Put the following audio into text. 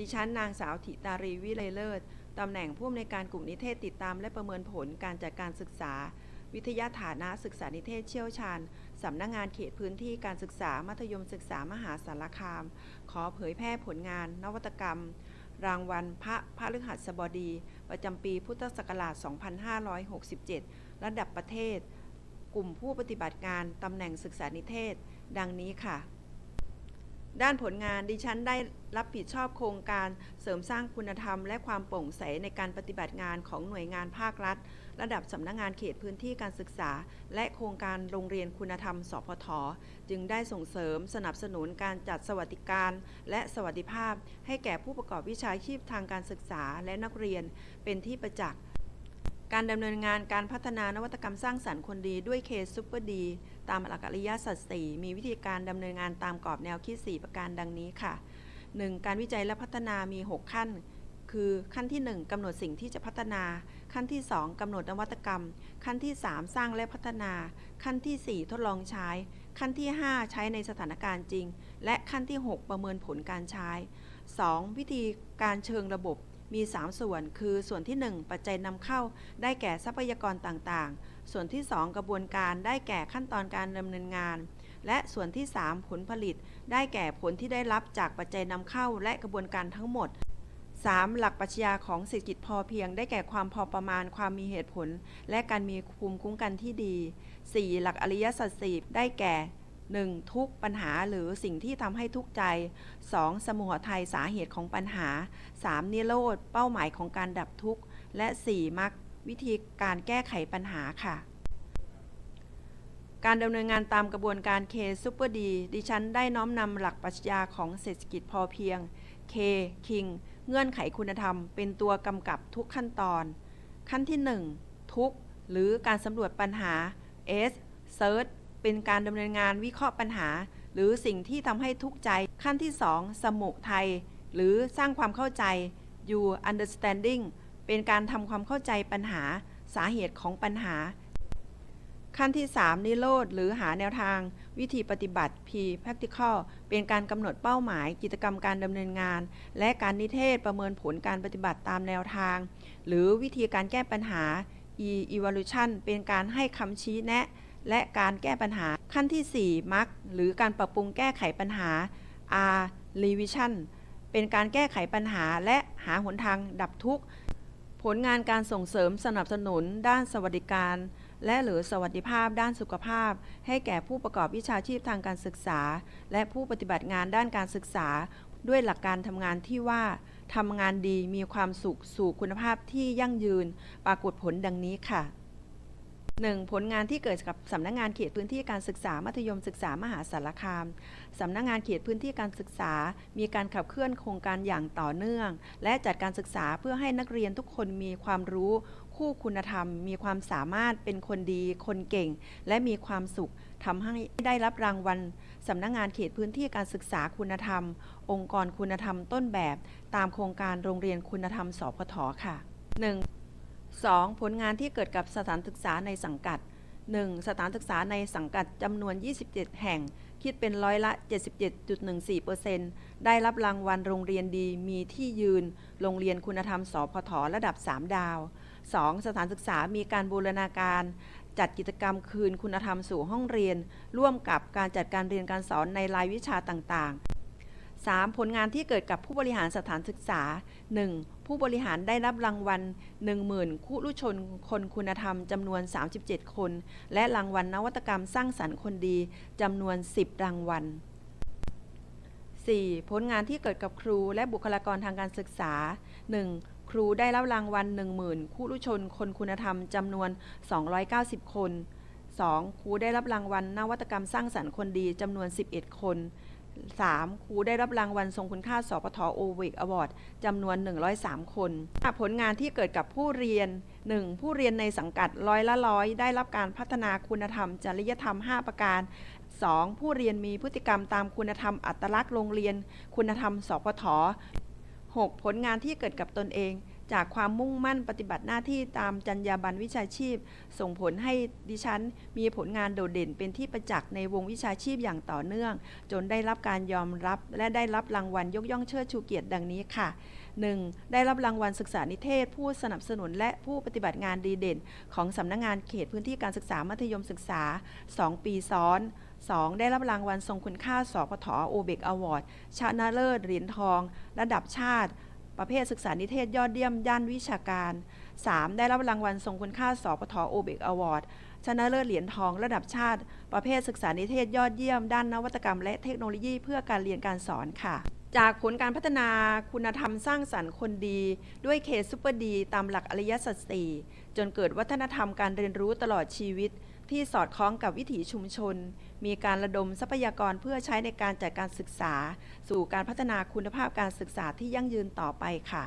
ดิฉันนางสาวธิตารีวิไลเลิศตำแหน่งผู้อำนวยการกลุ่มนิเทศติดตาม และประเมินผลการจัดการศึกษา วิทยาฐานะศึกษานิเทศเชี่ยวชาญ สำนักงานเขตพื้นที่การศึกษามัธยมศึกษามหาสารคาม ขอเผยแพร่ผลงาน นวัตกรรม รางวัลพระพระฤหัสบดี ประจำปีพุทธศักราช 2567 ระดับประเทศ กลุ่มผู้ปฏิบัติงานตำแหน่งศึกษานิเทศ ดังนี้ค่ะ ด้านผลงานดิฉันได้รับผิดชอบโครงการเสริมสร้างคุณธรรม และความโปร่งใสในการปฏิบัติงานของหน่วยงานภาครัฐ ระดับสำนักงานเขตพื้นที่การศึกษา และโครงการโรงเรียนคุณธรรม สพท จึงได้ส่งเสริมสนับสนุนการจัดสวัสดิการ และสวัสดิภาพ ให้แก่ผู้ประกอบวิชาชีพทางการศึกษาและนักเรียนเป็นที่ประจักษ์ การดำเนินงานการพัฒนานวัตกรรมสร้างสรรค์คนดีด้วยเคสซุปเปอร์ดี ตามหลักอริยสัจสี่มีวิธีการดำเนินงานตามกรอบแนวคิด 4 ประการดังนี้ค่ะ 1. การวิจัยและพัฒนามี 6 ขั้น คือขั้นที่ 1กำหนดสิ่งที่จะพัฒนา ขั้นที่ 2กำหนดนวัตกรรม ขั้นที่ 3 สร้างและพัฒนา ขั้นทีสี่ 4 ทดลองใช้ ขั้นที่ 5 ใช้ในสถานการณ์จริง และขั้นที่ 6 ประเมินผลการใช้ 2. วิธีการเชิงระบบ มี 3 ส่วน คือส่วนที่ 1 ปัจจัยนำเข้า ได้แก่ทรัพยากรต่างๆ ส่วนที่ 2 กระบวนการได้แก่ขั้นตอนการดำเนินงาน และส่วนที่ 3 ผลผลิต ได้แก่ผลที่ได้รับจากปัจจัยนำเข้า และกระบวนการทั้งหมด 3. หลักปรัชญาของเศรษฐกิจพอเพียง ได้แก่ความพอประมาณ ความมีเหตุผล และการมีภูมิคุ้มกันที่ดี 4. หลักอริยสัจสี่ได้แก่ 1. ทุกปัญหาหรือสิ่งที่ทำให้ทุกข์ใจ 2. สมุหทัยสาเหตุของปัญหา 3. นิโรธเป้าหมายของการดับทุกข์ และ 4. มรรควิธีการแก้ไขปัญหาค่ะ การดำเนินงานตามกระบวนการ K Super D ดิฉันได้น้อมนำหลักปรัชญาของเศรษฐกิจพอเพียง K King เงื่อนไขคุณธรรม เป็นตัวกำกับทุกขั้นตอน ขั้นที่ 1 ทุกหรือการสำรวจปัญหา S Search เป็นการดำเนินงานวิเคราะห์ปัญหา หรือสิ่งที่ทำให้ทุกข์ใจ ขั้นที่ 2 สมุทัยหรือสร้างความเข้าใจ U understanding เป็นการทำความเข้าใจปัญหาสาเหตุของปัญหา ขั้นที่ 3 นิโรธ หรือหาแนวทาง วิธีปฏิบัติ P practical เป็นการกำหนดเป้าหมาย กิจกรรมการดำเนินงาน และการนิเทศประเมินผลการปฏิบัติตามแนวทาง หรือวิธีการแก้ปัญหา E evaluation เป็นการให้คำชี้แนะ และการแก้ปัญหาขั้นที่ 4 มักหรือการปรับปรุงแก้ไขปัญหา R revision เป็นการแก้ไขปัญหาและหาหนทางดับทุกข์ ผลงานการส่งเสริมสนับสนุนด้านสวัสดิการ และหรือสวัสดิภาพด้านสุขภาพ ให้แก่ผู้ประกอบวิชาชีพทางการศึกษา และผู้ปฏิบัติงานด้านการศึกษา ด้วยหลักการทำงานที่ว่าทำงานดีมีความสุขสู่คุณภาพที่ยั่งยืน ปรากฏผลดังนี้ค่ะ 1. ผลงานที่เกิดกับสำนักงงานเขตพื้นที่การศึกษามัธยมศึกษามหาสารคาม สำนักงงานเขตพื้นที่การศึกษา มีการขับเคลื่อนโครงการอย่างต่อเนื่อง และจัดการศึกษาเพื่อให้นักเรียนทุกคนมีความรู้ คู่คุณธรรม มีความสามารถเป็นคนดี คนเก่ง และมีความสุขทำให้ได้รับรางวัลสำนักงงานเขตพื้นที่การศึกษาคุณธรรม องค์กรคุณธรรมต้นแบบ ตามโครงการโรงเรียนคุณธรรมสพทค่ะ 1. 2. ผลงานที่เกิดกับสถานศึกษาในสังกัด 1. สถานศึกษาในสังกัดจำนวน 27 แห่ง คิดเป็นร้อยละ 77.14%ได้รับรางวัลโรงเรียนดีมีที่ยืน โรงเรียนคุณธรรมสพทระดับ 3 ดาว 2. สถานศึกษามีการบูรณาการ จัดกิจกรรมคืนคุณธรรมสู่ห้องเรียน ร่วมกับการจัดการเรียนการสอนในรายวิชาต่างๆ 3. ผลงานที่เกิดกับผู้บริหารสถานศึกษา 1. ผู้บริหารได้รับรางวัล 10,000คุรุชนคนคุณธรรมจำนวน 37 คน และรางวัลนวัตกรรมสร้างสรรค์คนดีจำนวน 10 รางวัล 4. ผลงานที่เกิดกับครูและบุคลากรทางการศึกษา 1. ครูได้รับรางวัล 10,000คุรุชนคนคุณธรรมจำนวน 290 คน 2. ครูได้รับรางวัลนวัตกรรมสร้างสรรค์คนดีจำนวน 11 คน 3. ครูได้รับรางวัลทรงคุณค่าสปทโอเวกอวอร์ดจำนวน 103 คนผลงานที่เกิดกับผู้เรียน 1. ผู้เรียนในสังกัดร้อยละร้อยได้รับการพัฒนาคุณธรรม จริยธรรม 5 ประการ 2. ผู้เรียนมีพฤติกรรมตามคุณธรรมอัตลักษณ์โรงเรียน คุณธรรมสพท 6. ผลงานที่เกิดกับตนเอง จากความมุ่งมั่นปฏิบัติหน้าที่ตามจรรยาบรรณวิชาชีพ ส่งผลให้ดิฉันมีผลงานโดดเด่นเป็นที่ประจักษ์ในวงวิชาชีพอย่างต่อเนื่อง จนได้รับการยอมรับ และได้รับรางวัลยกย่องเชิดชูเกียรติดังนี้ค่ะ 1. ได้รับรางวัลศึกษานิเทศ ผู้สนับสนุนและผู้ปฏิบัติงานดีเด่น ของสำนักงานเขตพื้นที่การศึกษามัธยมศึกษา 2 ปีซ้อน 2. ได้รับรางวัลทรงคุณค่าสพทโอเบกอวอร์ดชนะเลิศเหรียญทอง ระดับชาติ ประเภทศึกษานิเทศยอดเยี่ยมด้านวิชาการ 3. ได้รับรางวัลทรงคุณค่าสพทโอเบกอวอร์ดชนะเลิศเหรียญทองระดับชาติ ประเภทศึกษานิเทศยอดเยี่ยม ด้านนวัตกรรม และเทคโนโลยีเพื่อการเรียนการสอนค่ะ จากผลการพัฒนาคุณธรรมสร้างสรรค์คนดี ด้วยเคสซุปเปอร์ดี ตามหลักอริยสัจสี่จนเกิดวัฒนธรรมการเรียนรู้ตลอดชีวิต ที่สอดคล้องกับวิถีชุมชน มีการระดมทรัพยากรเพื่อใช้ในการจัดการศึกษา สู่การพัฒนาคุณภาพการศึกษาที่ยั่งยืนต่อไปค่ะ